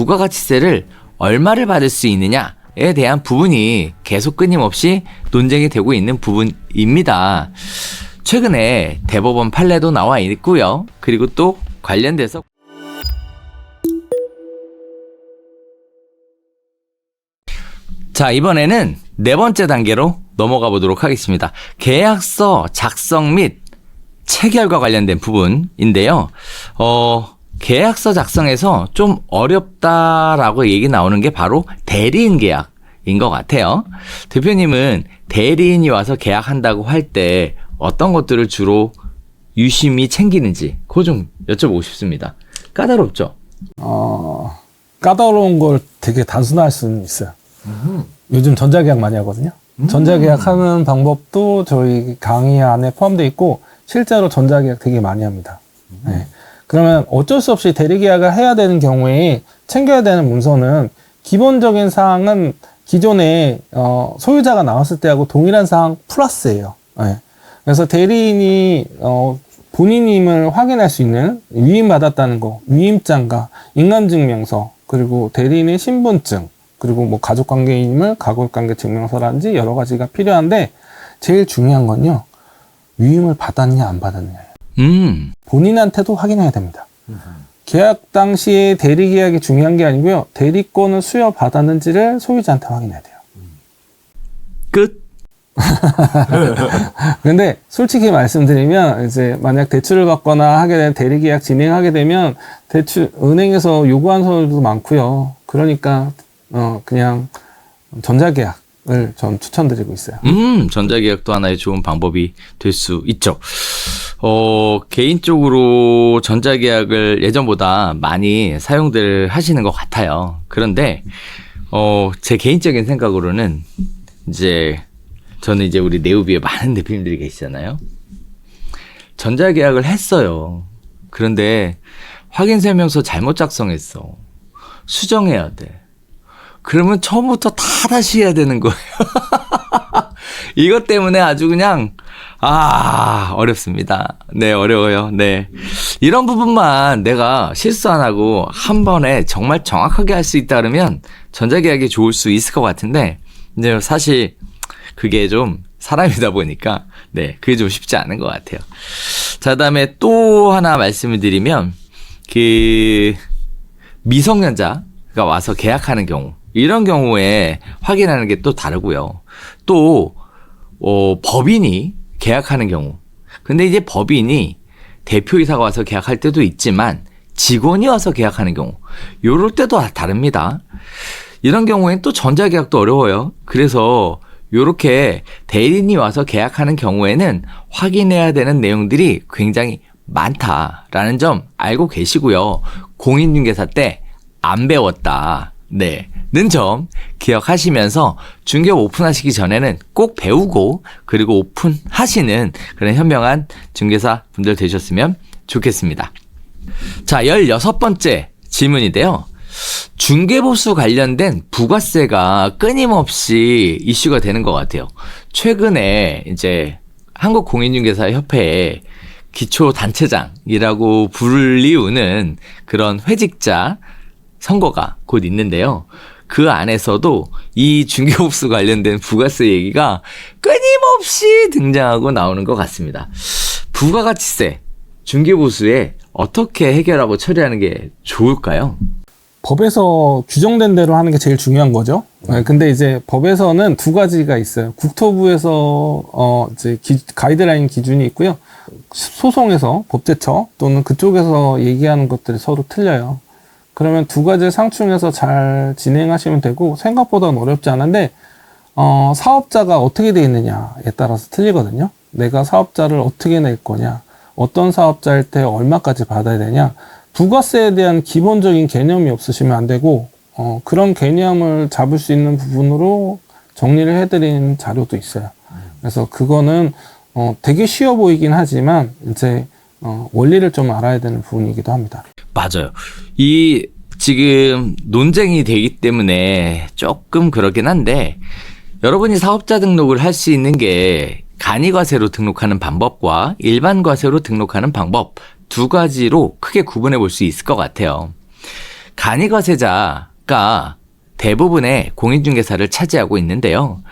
부가가치세를 얼마를 받을 수 있느냐에 대한 부분이 계속 끊임없이 논쟁이 되고 있는 부분입니다. 최근에 대법원 판례도 나와 있고요. 그리고 또 관련돼서 자, 이번에는 네 번째 단계로 넘어가 보도록 하겠습니다. 계약서 작성 및 체결과 관련된 부분인데요. 어, 계약서 작성에서 좀 어렵다라고 얘기 나오는 게 바로 대리인 계약인 것 같아요. 대표님은 대리인이 와서 계약한다고 할 때 어떤 것들을 주로 유심히 챙기는지 그거 좀 여쭤보고 싶습니다. 까다롭죠? 어, 까다로운 걸 되게 단순화할 수는 있어요. 요즘 전자계약 많이 하거든요. 전자계약 하는 방법도 저희 강의 안에 포함되어 있고, 실제로 전자계약 되게 많이 합니다. 네. 그러면 어쩔 수 없이 대리계약을 해야 되는 경우에 챙겨야 되는 문서는 기본적인 사항은 기존에 어, 소유자가 나왔을 때하고 동일한 사항 플러스예요. 네. 그래서 대리인이 어, 본인임을 확인할 수 있는 위임받았다는 거, 위임장과 인감증명서, 그리고 대리인의 신분증, 그리고 뭐 가족관계임을 가족관계 증명서라든지 여러 가지가 필요한데 제일 중요한 건요 위임을 받았냐 안 받았냐예요. 음, 본인한테도 확인해야 됩니다. 계약 당시에 대리 계약이 중요한 게 아니고요 대리권을 수여 받았는지를 소유자한테 확인해야 돼요. 끝. 근데 솔직히 말씀드리면 이제 만약 대출을 받거나 하게 된 대리 계약 진행하게 되면 대출 은행에서 요구한 서류도 많고요. 그러니까 어 그냥 전자계약 을 전 추천드리고 있어요. 음, 전자계약도 하나의 좋은 방법이 될 수 있죠. 어, 개인적으로 전자계약을 예전보다 많이 사용들 하시는 것 같아요. 그런데, 어, 제 개인적인 생각으로는, 이제, 저는 이제 우리 네우비에 많은 대표님들이 계시잖아요. 전자계약을 했어요. 그런데, 확인 설명서 잘못 작성했어. 수정해야 돼. 그러면 처음부터 다 다시 해야 되는 거예요. 이것 때문에 아주 그냥, 아, 어렵습니다. 네, 어려워요. 네. 이런 부분만 내가 실수 안 하고 한 번에 정말 정확하게 할 수 있다 그러면 전자계약이 좋을 수 있을 것 같은데, 근데 사실 그게 좀 사람이다 보니까, 네, 그게 좀 쉽지 않은 것 같아요. 자, 다음에 또 하나 말씀을 드리면, 그, 미성년자가 와서 계약하는 경우, 이런 경우에 확인하는 게 또 다르고요. 또, 어, 법인이 계약하는 경우. 근데 이제 법인이 대표이사가 와서 계약할 때도 있지만 직원이 와서 계약하는 경우. 요럴 때도 다 다릅니다. 이런 경우엔 또 전자계약도 어려워요. 그래서 요렇게 대리인이 와서 계약하는 경우에는 확인해야 되는 내용들이 굉장히 많다라는 점 알고 계시고요. 공인중개사 때 안 배웠다. 네. 는점 기억하시면서 중개업 오픈하시기 전에는 꼭 배우고 그리고 오픈하시는 그런 현명한 중개사 분들 되셨으면 좋겠습니다. 자, 16번째 질문인데요. 중개보수 관련된 부가세가 끊임없이 이슈가 되는 것 같아요. 최근에 이제 한국공인중개사 협회에 기초단체장이라고 불리우는 그런 회직자 선거가 곧 있는데요. 그 안에서도 이 중개업수 관련된 부가세 얘기가 끊임없이 등장하고 나오는 것 같습니다. 부가가치세, 중개보수에 어떻게 해결하고 처리하는 게 좋을까요? 법에서 규정된 대로 하는 게 제일 중요한 거죠. 네, 근데 이제 법에서는 두 가지가 있어요. 국토부에서 어 이제 기- 가이드라인 기준이 있고요. 소송에서 법제처 또는 그쪽에서 얘기하는 것들이 서로 틀려요. 그러면 두 가지 상충해서 잘 진행하시면 되고 생각보다는 어렵지 않은데 어, 사업자가 어떻게 돼 있느냐에 따라서 틀리거든요. 내가 사업자를 어떻게 낼 거냐, 어떤 사업자일 때 얼마까지 받아야 되냐, 부가세에 대한 기본적인 개념이 없으시면 안 되고 어, 그런 개념을 잡을 수 있는 부분으로 정리를 해드린 자료도 있어요. 그래서 그거는 어, 되게 쉬워 보이긴 하지만 이제 어, 원리를 좀 알아야 되는 부분이기도 합니다. 맞아요. 이 지금 논쟁이 되기 때문에 조금 그러긴 한데 여러분이 사업자 등록을 할 수 있는 게 간이 과세로 등록하는 방법과 일반 과세로 등록하는 방법 두 가지로 크게 구분해 볼 수 있을 것 같아요. 간이 과세자가 대부분의 공인중개사를 차지하고 있는데요.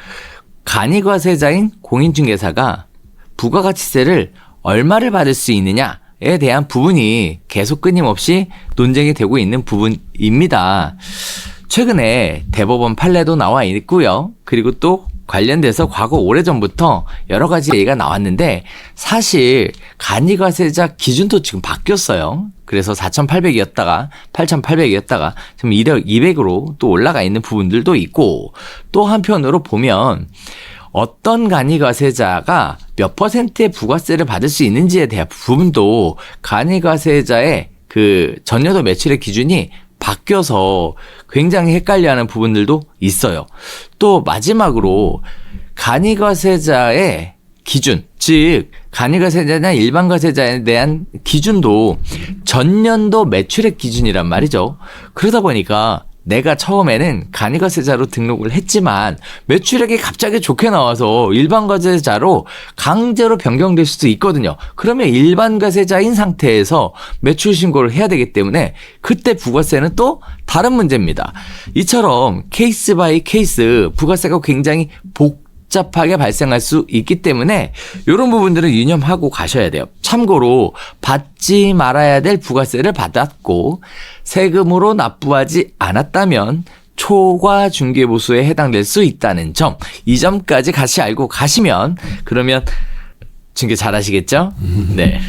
간이 과세자인 공인중개사가 부가가치세를 얼마를 받을 수 있느냐 에 대한 부분이 계속 끊임없이 논쟁이 되고 있는 부분입니다. 최근에 대법원 판례도 나와 있고요. 그리고 또 관련돼서 과거 오래전부터 여러 가지 얘기가 나왔는데 사실 간이과세자 기준도 지금 바뀌었어요. 그래서 4,800이었다가 8,800이었다가 지금 200, 200으로 또 올라가 있는 부분들도 있고 또 한편으로 보면 어떤 간이과세자가 몇 퍼센트의 부가세를 받을 수 있는지에 대한 부분도 간이과세자의 그 전여도 매출의 기준이 바뀌어서 굉장히 헷갈려하는 부분들도 있어요. 또 마지막으로 간이과세자의 기준, 즉 간이과세자나 일반과세자에 대한 기준도 전년도 매출액 기준이란 말이죠. 그러다 보니까 내가 처음에는 간이과세자로 등록을 했지만 매출액이 갑자기 좋게 나와서 일반과세자로 강제로 변경될 수도 있거든요. 그러면 일반과세자인 상태에서 매출 신고를 해야 되기 때문에 그때 부가세는 또 다른 문제입니다. 이처럼 케이스 바이 케이스 부가세가 굉장히 복 복잡하게 발생할 수 있기 때문에 이런 부분들은 유념하고 가셔야 돼요. 참고로 받지 말아야 될 부가세를 받았고 세금으로 납부하지 않았다면 초과 중개보수에 해당될 수 있다는 점, 이 점까지 같이 알고 가시면 그러면 중개 잘 하시겠죠? 네.